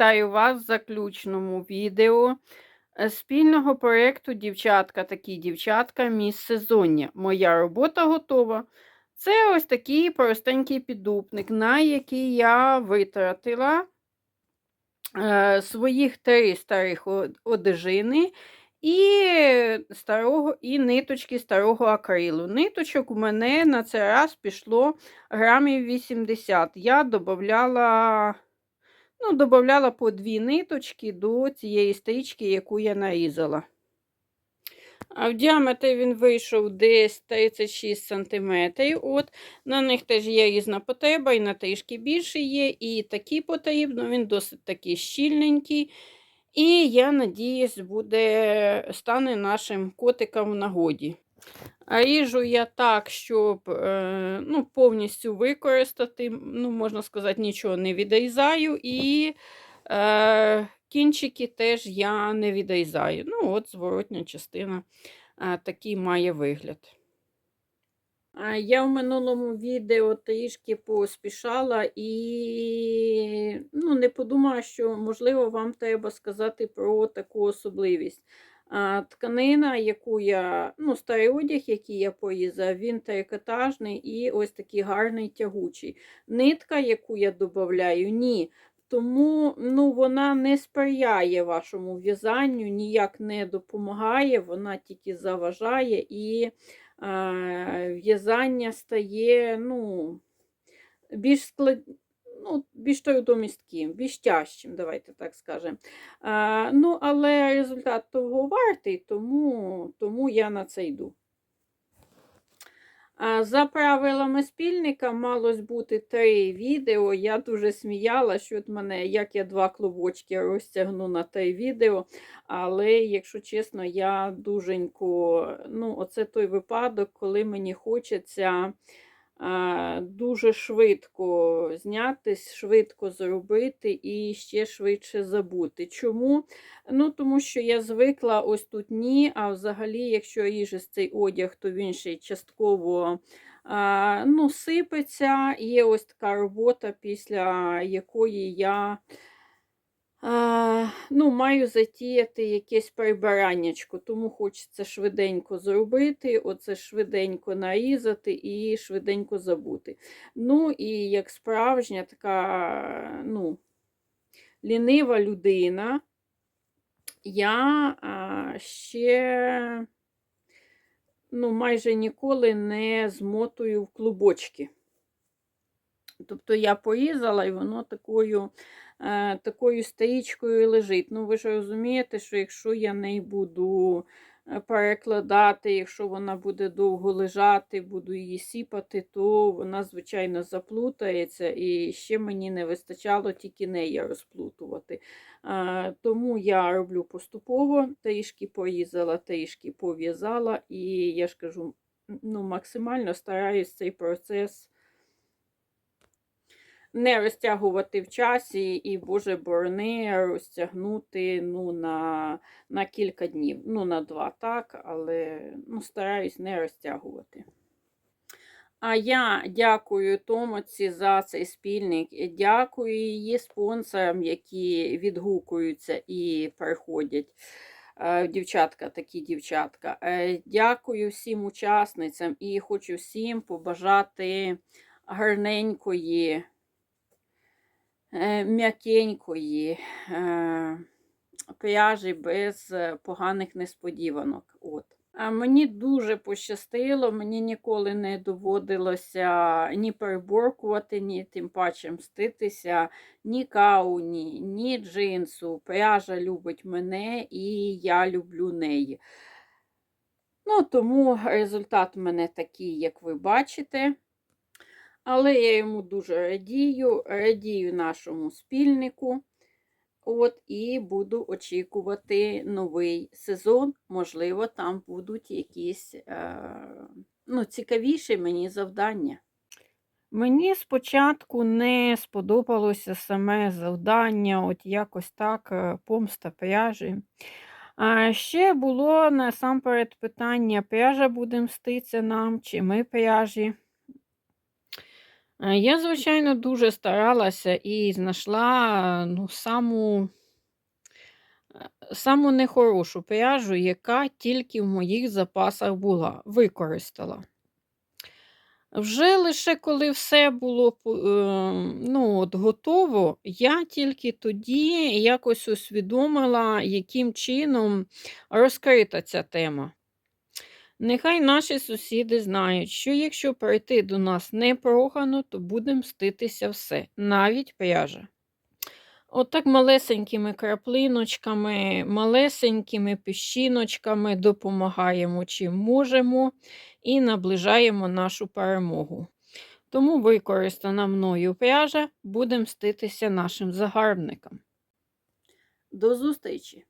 Вітаю вас в заключному відео е, спільного проєкту Дівчатка, такі дівчатка, міжсезоння. Моя робота готова. Це ось такий простенький піддупник, на який я витратила е, своїх три старих одежини і, старого, і ниточки старого акрилу. Ниточок у мене на цей раз пішло грамів 80. Я додавала. Ну, додавала по дві ниточки до цієї стрічки, яку я нарізала. А в діаметрі він вийшов десь 36 см. От, на них теж є різна потреба, і на трішки більше є, і такі потрібно, він досить такий щільненький. І я надіюсь, буде, стане нашим котикам в нагоді. Ріжу я так, щоб е, ну, повністю використати, ну, можна сказати, нічого не відрізаю, і е, кінчики теж я не відрізаю. Ну, от зворотня частина е, такий має вигляд. Я в минулому відео трішки поспішала і ну, не подумала, що, можливо, вам треба сказати про таку особливість. Тканина, яку я, ну, старий одяг, який я порізав, він трикотажний і ось такий гарний тягучий. Нитка, яку я додаю, ні. Тому ну, вона не сприяє вашому в'язанню, ніяк не допомагає, вона тільки заважає і е, в'язання стає ну, більш склад... ну, більш трудомістким, більш тяжчим, давайте так скажемо. Ну, але результат того вартий, тому, тому я на це йду. За правилами спільника малось бути три відео. Я дуже сміяла, що от мене, як я два клубочки розтягну на три відео. Але, якщо чесно, я дуженько, ну, оце той випадок, коли мені хочеться дуже швидко знятись, швидко зробити і ще швидше забути. Чому? Ну, Тому що я звикла ось тут ні, а взагалі, якщо ріжеш цей одяг, то він ще частково ну, сипеться. Є ось така робота, після якої я ну, маю затіяти якесь прибираннячко, тому хочеться швиденько зробити, оце швиденько нарізати і швиденько забути. Ну, і як справжня така ну, лінива людина, я а, ще ну, майже ніколи не змотую в клубочки. Тобто я порізала, і воно такою е, такою стрічкою лежить. Ну, ви ж розумієте, що якщо я не буду е, перекладати, якщо вона буде довго лежати, буду її сіпати, то вона, звичайно, заплутається, і ще мені не вистачало тільки неї розплутувати. Е, тому я роблю поступово, трішки порізала, трішки пов'язала, і я ж кажу, ну, максимально стараюсь цей процес не розтягувати в часі і, Боже борони, розтягнути ну, на на кілька днів. Ну, на два, так, але ну, стараюсь не розтягувати. А я дякую Томоці за цей спільник. Дякую її спонсорам, які відгукуються і приходять. Е, Дівчатка, такі дівчатка. Е, Дякую всім учасницям і хочу всім побажати гарненької. Е, м'якенької е, пряжі без е, поганих несподіванок. От. Мені дуже пощастило, мені ніколи не доводилося ні переборкувати, ні тим паче мститися, ні кауні, ні джинсу. Пряжа любить мене і я люблю неї. Ну, Тому результат у мене такий, як ви бачите. Але я йому дуже радію, радію нашому спільнику. От, І буду очікувати новий сезон. Можливо, там будуть якісь е, ну, цікавіші мені завдання. Мені спочатку не сподобалося саме завдання, от якось так, е, помста пряжі. А ще було насамперед питання: пряжа буде мститися нам, чи ми пряжі. Е, Я, звичайно, дуже старалася і знайшла ну, саму, саму нехорошу пряжу, яка тільки в моїх запасах була, використала. Вже лише коли все було е, ну, от, готово, я тільки тоді якось усвідомила, яким чином розкрита ця тема. Нехай наші сусіди знають, що якщо прийти до нас непрохано, то буде мститися все, навіть пряжа. Отак малесенькими краплиночками, малесенькими піщиночками допомагаємо чим можемо і наближаємо нашу перемогу. Тому використана мною пряжа буде мститися нашим загарбникам. До зустрічі!